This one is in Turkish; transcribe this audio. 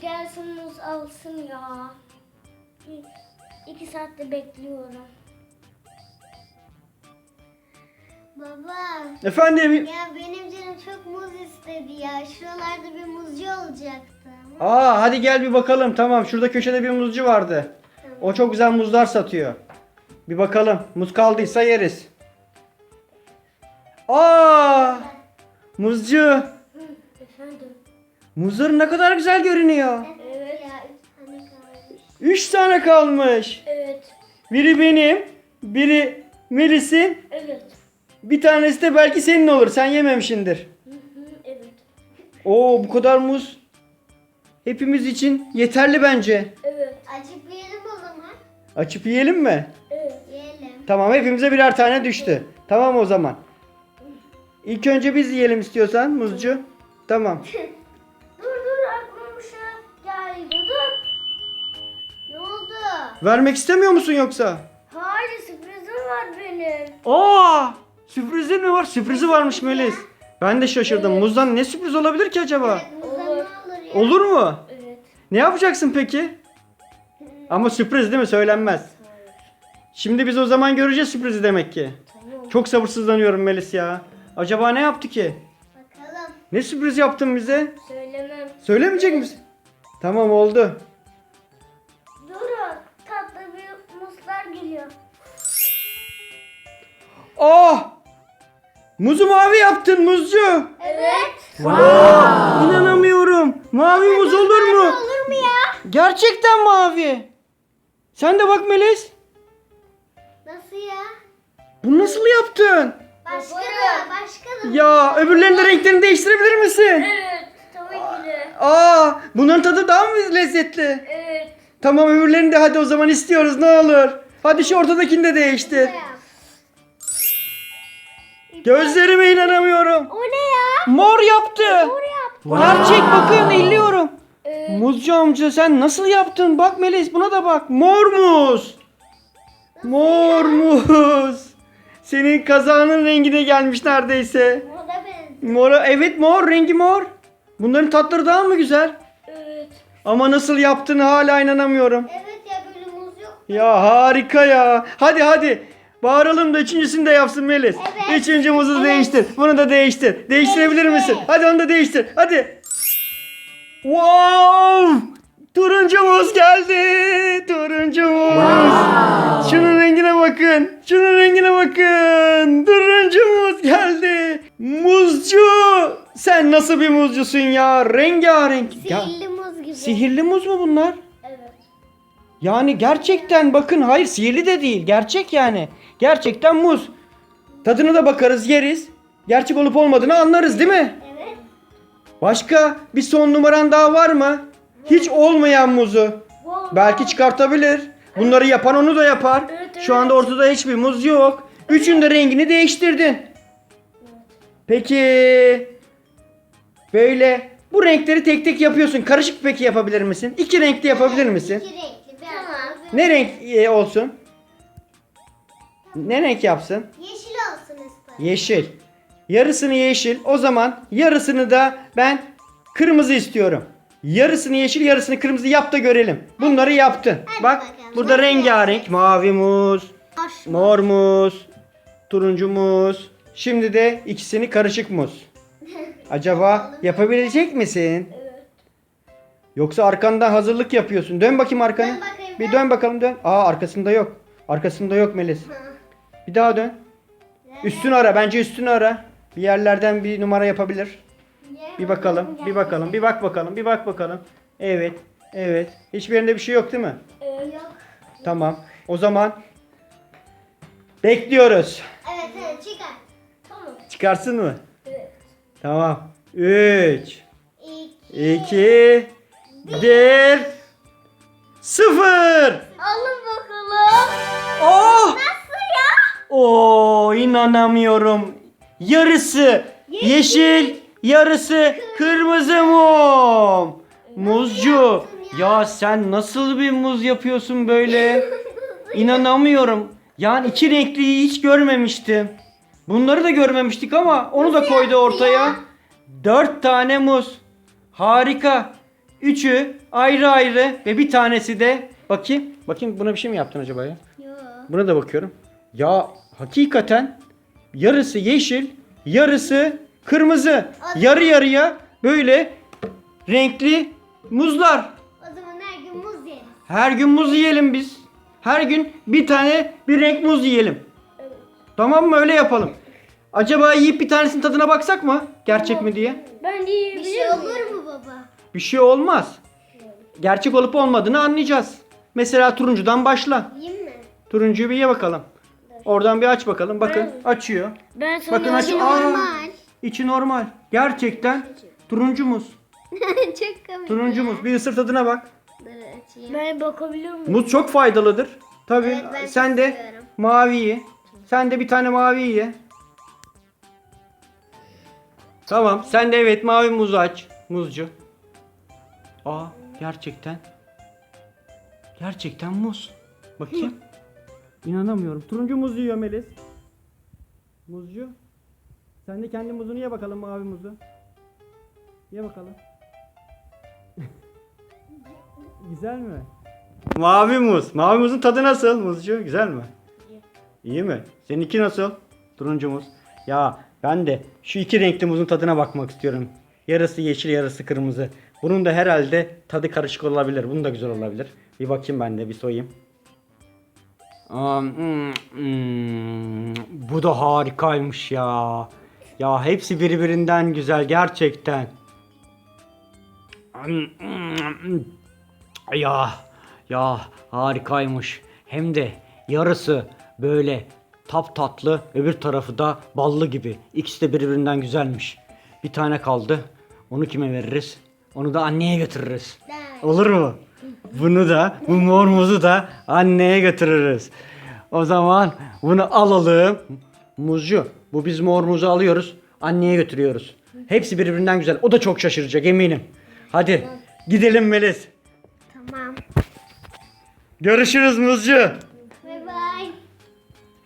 gelsin muz alsın ya. İki saatte bekliyorum. Baba. Efendim? Ya benim canım çok muz istedi ya. Şuralarda bir muzcu olacaktı. Aa hadi gel bir bakalım. Tamam şurada köşede bir muzcu vardı. O çok güzel muzlar satıyor. Bir bakalım. Muz kaldıysa yeriz. Aa! Muzcu. Efendim? Muzların ne kadar güzel görünüyor. Evet. Üç tane kalmış. Üç tane kalmış. Evet. Biri benim, biri Melis'in, Evet. bir tanesi de belki senin olur. Sen yememişsindir. Hı hı, evet. Oo bu kadar muz hepimiz için yeterli bence. Evet. Açıp yiyelim o zaman. Açıp yiyelim mi? Evet. Yiyelim. Tamam hepimize birer tane düştü. Tamam o zaman. İlk önce biz yiyelim istiyorsan muzcu. Tamam. Vermek istemiyor musun yoksa? Hayır sürprizim var benim. Aa! Sürprizi mi var? Sürprizi varmış Melis. Ben de şaşırdım. Muzdan ne sürpriz olabilir ki acaba? Olur. ne olur ya? Olur mu? Evet. Ne yapacaksın peki? Ama sürpriz değil mi? Söylenmez. Şimdi biz o zaman göreceğiz sürprizi demek ki. Tamam. Çok sabırsızlanıyorum Melis ya. Acaba ne yaptı ki? Bakalım. Ne sürpriz yaptın bize? Söylemem. Söylemeyecek misin? Tamam oldu. Muzu mavi yaptın muzcu. Evet. Aa, İnanamıyorum. Mavi muz olur mu? Olur mu ya? Gerçekten mavi. Sen de bak Melis. Nasıl ya? Bunu nasıl yaptın? Başka da, başka da. Ya öbürlerinin de renklerini değiştirebilir misin? Evet. Tabii ki de. Aa, bunların tadı daha mı lezzetli? Evet. Tamam öbürlerini de hadi o zaman istiyoruz ne olur. Hadi şu ortadakini de değiştir. Gözlerime inanamıyorum. O ne ya? Mor yaptı. Gerçek bakın illiyorum. Evet. Muzcu amca sen nasıl yaptın? Bak Melis buna da bak. Mor muz. Mor muz. Senin kazağının rengine gelmiş neredeyse. O da benziyor. Mora evet mor rengi mor. Bunların tatları daha mı güzel? Evet. Ama nasıl yaptığını hala inanamıyorum. Evet ya böyle muz yok. Ya harika ya. Hadi hadi. Bağıralım da üçüncüsünü de yapsın Melis. Evet. Üçüncü muzu Evet. değiştir. Bunu da değiştir. Değiştirebilir Değiştir. misin? Hadi onu da değiştir. Hadi. Wow! Turuncu muz geldi. Turuncu muz. Şunun rengine bakın. Şunun rengine bakın. Turuncu muz geldi. Muzcu. Sen nasıl bir muzcusun ya? Rengarenk. Sihirli muz gibi. sihirli muz mu bunlar? Yani gerçekten bakın hayır sihirli de değil. Gerçek yani. Gerçekten muz. Tadına da bakarız yeriz. Gerçek olup olmadığını anlarız değil mi? Evet. Başka bir son numaran daha var mı? Hiç olmayan muzu. Belki çıkartabilir. Bunları yapan onu da yapar. Şu anda ortada hiçbir muz yok. Üçün de rengini değiştirdin. Peki böyle bu renkleri tek tek yapıyorsun. Karışık peki yapabilir misin? İki renkli yapabilir misin? İki renkli. Tamam. Ne renk e, olsun? Ne renk yapsın? Yeşil olsun istedim. Yeşil. Yarısını yeşil. O zaman yarısını da ben kırmızı istiyorum. Yarısını yeşil, yarısını kırmızı yap da görelim. Bunları yaptın. Hadi Bak bakalım. burada Nasıl rengarenk mavi muz, Hoş. mor muz, turuncu muz. Şimdi de ikisini karışık muz. Acaba yapabilecek misin? Evet. Yoksa arkandan hazırlık yapıyorsun. Dön bakayım arkanı. Dön bakayım, Bir dön. bakalım dön. Aa arkasında yok. Arkasında yok Melis. Bir daha dön. Üstünü ara. Bence üstünü ara. Bir yerlerden bir numara yapabilir. Bir bakalım. Bir bakalım. Bir bak bakalım. Bir bak bakalım. Evet. Evet. Hiçbir yerinde bir şey yok değil mi? Evet. Yok. Tamam. O zaman bekliyoruz. Evet evet çıkar. Tamam. Çıkarsın mı? Tamam. 3 İki. 2 1 0 Alın bakalım. Oh! Nasıl ya? Oo inanamıyorum. Yarısı yeşil, yarısı kırmızı mum. Muzcu. Ya sen nasıl bir muz yapıyorsun böyle? İnanamıyorum. Yani iki renkliyi hiç görmemiştim. Bunları da görmemiştik ama onu da koydu ortaya. Dört tane muz. Harika. üçü ayrı ayrı ve bir tanesi de bakayım. Bakayım buna bir şey mi yaptın acaba ya? Yo. Buna da bakıyorum. Ya hakikaten yarısı yeşil, yarısı kırmızı. Yarı yarıya böyle renkli muzlar. O zaman her gün muz yeriz. Her gün muz yiyelim biz. Her gün bir tane bir renk muz yiyelim. Evet. Tamam mı? Öyle yapalım. Acaba yiyip bir tanesinin tadına baksak mı? Gerçek mi diye? Ben de Bir yiyebilir şey miyim? olur mu baba? Bir şey olmaz. Gerçek olup olmadığını anlayacağız. Mesela turuncudan başla. Yiyeyim mi? Turuncuyu bir ye bakalım. Oradan bir aç bakalım. Bakın açıyor. Ben sana Bakın aç. Aa, Normal. içi normal. Gerçekten turuncu muz. Çok komik. Turuncu muz. Bir ısır tadına bak. Dur açayım. Ben bakabiliyor muyum? Muz çok faydalıdır. Tabii. Evet, ben Sen çok de seviyorum. mavi ye. Sen de bir tane mavi ye. Tamam. Sen de evet mavi muzu aç. Muzcu. Aa gerçekten. Gerçekten muz. Bakayım. İnanamıyorum. Turuncu muz yiyor Melis. Muzcu. Sen de kendi muzunu ye bakalım mavi muzu. Ye bakalım. Güzel mi? Mavi muz. Mavi muzun tadı nasıl muzcu? Güzel mi? İyi mi? Seninki nasıl? Turuncu muz. Ya ben de şu iki renkli muzun tadına bakmak istiyorum. Yarısı yeşil yarısı kırmızı. Bunun da herhalde tadı karışık olabilir. Bunun da güzel olabilir. Bir bakayım ben de bir soyayım. Aa, hmm, hmm, bu da harikaymış ya. Ya hepsi birbirinden güzel gerçekten. Ya ya harikaymış. Hem de yarısı böyle tap tatlı, öbür tarafı da ballı gibi. İkisi de birbirinden güzelmiş. Bir tane kaldı. Onu kime veririz? Onu da anneye götürürüz. Olur mu? Bunu da, bu mor muzu da anneye götürürüz. O zaman bunu alalım. Muzcu, bu biz mor muzu alıyoruz. Anneye götürüyoruz. Hepsi birbirinden güzel. O da çok şaşıracak eminim. Hadi gidelim Melis. Tamam. Görüşürüz muzcu.